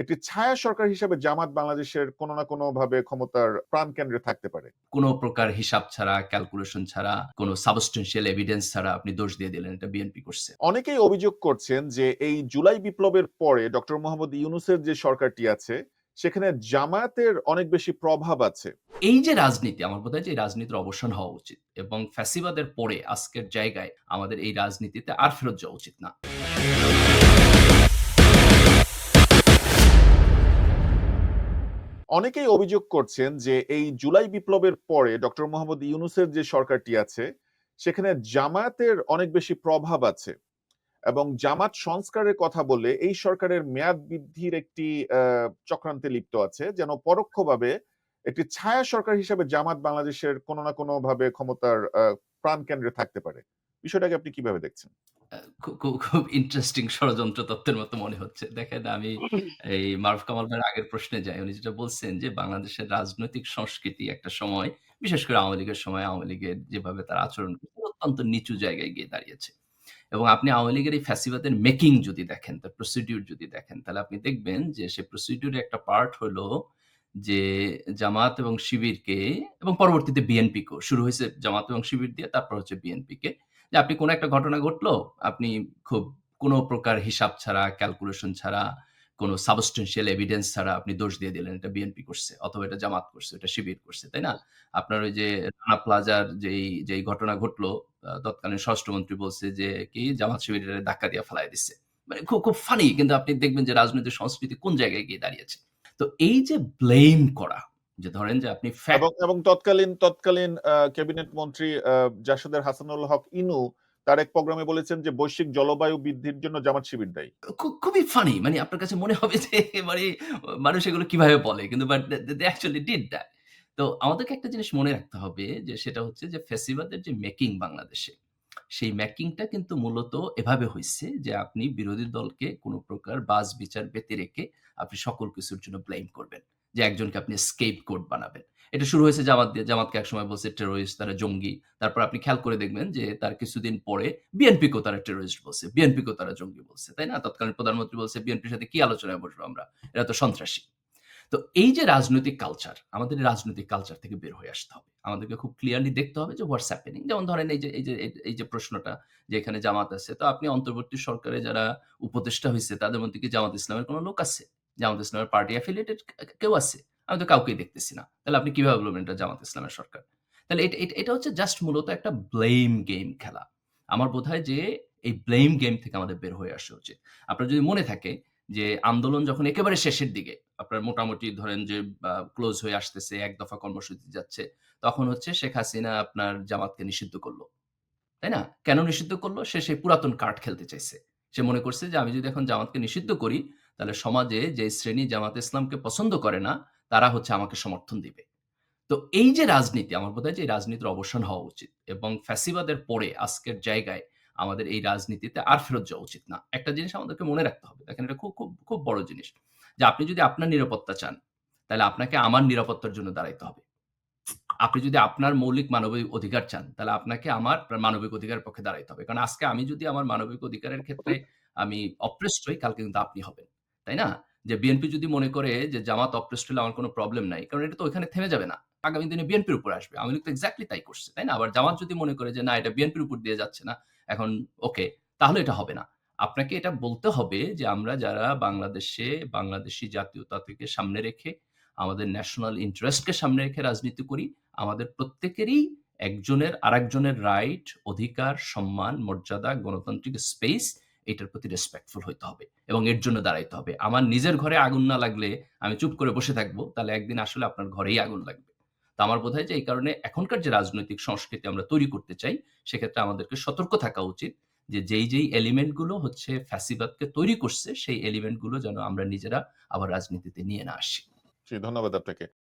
একটি ছায়া সরকার হিসেবে জামাত বাংলাদেশের কোনো না কোনো ভাবে ক্ষমতার প্রাণকেন্দ্রে থাকতে পারে। কোনো প্রকার হিসাব ছাড়া ক্যালকুলেশন ছাড়া কোনো সাবস্টেন্সিয়াল এভিডেন্স ছাড়া আপনি দোষ দিয়ে দিলেন এটা বিএনপি করছে। অনেকেই অভিযোগ করছেন যে এই জুলাই বিপ্লবের পরে ডক্টর মোহাম্মদ ইউনুসের যে সরকারটি আছে সেখানে জামায়াতের অনেক বেশি প্রভাব আছে। এই যে রাজনীতি আমার বোধ হয় যে এই রাজনীতির অবসান হওয়া উচিত এবং ফ্যাসিবাদের পরে আজকের জায়গায় আমাদের এই রাজনীতিতে আর ফেরত যাওয়া উচিত না। অনেকেই অভিযোগ করছেন যে এই জুলাই বিপ্লবের পরে ডক্টর মোহাম্মদ ইউনুসের যে সরকারটি আছে সেখানে জামায়াতের অনেক বেশি প্রভাব আছে এবং জামাত সংস্কারের কথা বলে এই সরকারের মেয়াদ বৃদ্ধির একটি চক্রান্তে লিপ্ত আছে যেন পরোক্ষভাবে একটি ছায়া সরকার হিসেবে জামাত বাংলাদেশের কোনো না কোনো ভাবে ক্ষমতার আহ, প্রাণকেন্দ্রে থাকতে পারে। বিষয়টাকে আপনি কীভাবে দেখছেন? খুব ইন্টারেস্টিং ষড়যন্ত্র তত্ত্বের মতো মনে হচ্ছে। দেখেন, আমি এই মারুফ কামাল ভাইয়ের আগের প্রশ্নে যাই, উনি যেটা বলছেন যে, বাংলাদেশের রাজনৈতিক সংস্কৃতি একটা সময়, বিশেষ করে আওয়ামী লীগের সময়, আওয়ামী লীগের যেভাবে তার আচরণ করছে অত্যন্ত নিচু জায়গায় গিয়ে দাঁড়িয়েছে। এবং আপনি আওয়ামী লীগের এই ফ্যাসিবাদের মেকিং যদি দেখেন, তার প্রসিডিউর যদি দেখেন, তাহলে আপনি দেখবেন যে, সে প্রসিডিউরের একটা পার্ট হলো যে, জামাত এবং শিবিরকে, এবং পরবর্তীতে বিএনপিকেও শুরু হয়েছে জামাত এবং শিবির দিয়ে, তারপর হচ্ছে বিএনপিকে যে আপনি কোনো একটা ঘটনা ঘটলো, আপনি খুব কোনো প্রকার হিসাব ছাড়া ক্যালকুলেশন ছাড়া, কোনো সাবস্টেন্সিয়াল এভিডেন্স ছাড়া আপনি দোষ দিয়ে দিলেন, এটা বিএনপি করছে অথবা এটা জামাত করছে, এটা শিবির করছে, তাই না? আপনার ওই যে রানা প্লাজার যেই যেই ঘটনা ঘটলো তৎকালীন স্বরাষ্ট্রমন্ত্রী বলছে যে কি, জামাত শিবিরের ধাক্কা দিয়ে ফেলাই দিচ্ছে মানে খুব খুব ফানি কিন্তু আপনি দেখবেন যে রাজনৈতিক সংস্কৃতি কোন জায়গায় গিয়ে দাঁড়িয়েছে। তো এই যে ব্লেম করা যে ধরেন যে আপনি এবং এবং তৎকালীন তৎকালীন ক্যাবিনেট মন্ত্রী জাসদের হাসানুল হক ইনু তার এক প্রোগ্রামে বলেছেন যে বৈশ্বিক জলবায়ু বৃদ্ধির জন্য জামাত শিবির দায়ী। খুবই ফানি মানে আপনার কাছে মনে হবে যে মানে মানুষ এগুলো কীভাবে বলে কিন্তু but they actually did that তো আমাদেরকে একটা জিনিস মনে রাখতে হবে যে সেটা হচ্ছে যে ফেসিবাদের যে মেকিং বাংলাদেশে সেই মেকিংটা কিন্তু মূলত এভাবে হয়েছে যে আপনি বিরোধী দলকে কোনো প্রকার বাস বিচার ব্যতি রেখে আপনি সকল কিছুর জন্য ব্লেম করবেন। যে একজনকে আপনি স্কেপ কোড বানাবেন। এটা শুরু হয়েছে জামাত দিয়ে। জামাতকে একসময় বলছে টেরোরিস্ট তারা জঙ্গি। তারপর আপনি খেয়াল করে দেখবেন যে তার কিছুদিন পরে বিএনপিকেও তারা টেরোরিস্ট বলছে। বিএনপিকেও তারা জঙ্গি বলছে, তাই না? তৎকালীন প্রধানমন্ত্রী বলছে বিএনপির সাথে কি আলোচনায় বসবো আমরা? এরা তো সন্ত্রাসী। তো এই যে রাজনৈতিক কালচার আমাদের রাজনৈতিক কালচার থেকে বের হয়ে আসতে হবে। আমাদেরকে খুব ক্লিয়ারলি দেখতে হবে যে হোয়াটস হ্যাপেনিং যেমন ধরেন এই যে এই যে, এই- যে প্রশ্নটা যে এখানে জামাত আছে, তো আপনি অন্তর্বর্তী সরকারে যারা উপদেষ্টা হয়েছে তাদের মধ্যে কি জামাত ইসলামের কোনো লোক আছে? ইসলামের পার্টি অ্যাফিলিয়েটেড কেউ আছে? আমি তো কাউকেই দেখতেছি না। তাহলে আপনি বলবেন এটা জামাত ইসলামের সরকার? তাহলে এটা- এটা হচ্ছে জাস্ট মূলত একটা ব্লেম গেম খেলা। আমার বোধ হয় যে এই ব্লেম গেম থেকে আমাদের বের হয়ে আসা উচিত। আপনার যদি মনে থাকে যে আন্দোলন যখন একেবারে শেষের দিকে, আপনার মোটামুটি ধরেন যে ক্লোজ হয়ে আসতেছে, এক দফা কর্মসূচি যাচ্ছে, তখন হচ্ছে শেখ হাসিনা আপনার জামাতকে নিষিদ্ধ করল। তাই না? কেন নিষিদ্ধ করল? সে সেই পুরাতন কার্ড খেলতে চাইছে। সে মনে করছে যে আমি যদি এখন জামাতকে নিষিদ্ধ করি তাহলে সমাজে যে শ্রেণি জামাত ইসলামকে পছন্দ করে না, তারা হচ্ছে আমাকে সমর্থন দিবে। তো এই যে রাজনীতি, আমার বোধ হয় যে রাজনীতির অবসান হওয়া উচিত এবং ফ্যাসিবাদের পরে আজকের জায়গায় আমাদের এই রাজনীতিতে আর ফেরত যাওয়া উচিত না। একটা জিনিস আমাদেরকে মনে রাখতে হবে। দেখেন এটা খুব খুব খুব বড় জিনিস যে আপনি যদি আপনার নিরাপত্তা চান, তাহলে আপনাকে আমার নিরাপত্তার জন্য দাঁড়াইতে হবে। আপনি যদি আপনার মৌলিক মানবিক অধিকার চান, তাহলে আপনাকে আমার মানবিক অধিকারের পক্ষে দাঁড়াইতে হবে। কারণ আজকে আমি যদি আমার মানবিক অধিকারের ক্ষেত্রে আমি অপ্রেস্ট হই কালকে কিন্তু আপনি হবেন। তাই না? যে বিএনপি যদি মনে করে যে জামাত অপ্রেস্ট হলে আমার কোনো প্রবলেম নাই, কারণ এটা তো ওইখানে থেমে যাবে না। আগামী দিনে বিএনপির উপর আসবে। আমি তো এক্স্যাক্টলি তাই করছে, তাই না? আবার জামাত যদি মনে করে যে না, এটা বিএনপির উপর দিয়ে যাচ্ছে না, এখন ওকে তাহলে এটা হবে না। আপনাকে এটা বলতে হবে যে আমরা যারা বাংলাদেশে, বাংলাদেশি জাতীয়তা থেকে সামনে রেখে, আমাদের ন্যাশনাল ইন্টারেস্টকে সামনে রেখে রাজনীতি করি, আমাদের প্রত্যেকেরই একজনের আরেকজনের রাইট অধিকার, সম্মান, মর্যাদা, গণতান্ত্রিক স্পেস এটার প্রতি রেসপেক্টফুল হইতে হবে এবং এর জন্য দাঁড়াইতে হবে। আমার নিজের ঘরে আগুন না লাগলে আমি চুপ করে বসে থাকব, তাহলে একদিন আসলে আপনার ঘরেই আগুন লাগবে। তো আমার বোধ হয় যে এই কারণে এখনকার যে রাজনৈতিক সংস্কৃতি আমরা তৈরি করতে চাই, সেক্ষেত্রে আমাদেরকে সতর্ক থাকা উচিত যে যেই যেই এলিমেন্টগুলো হচ্ছে ফ্যাসিবাদকে তৈরি করছে, সেই এলিমেন্টগুলো যেন আমরা নিজেরা আবার রাজনীতিতে নিয়ে না আসি। ধন্যবাদ আপনাকে।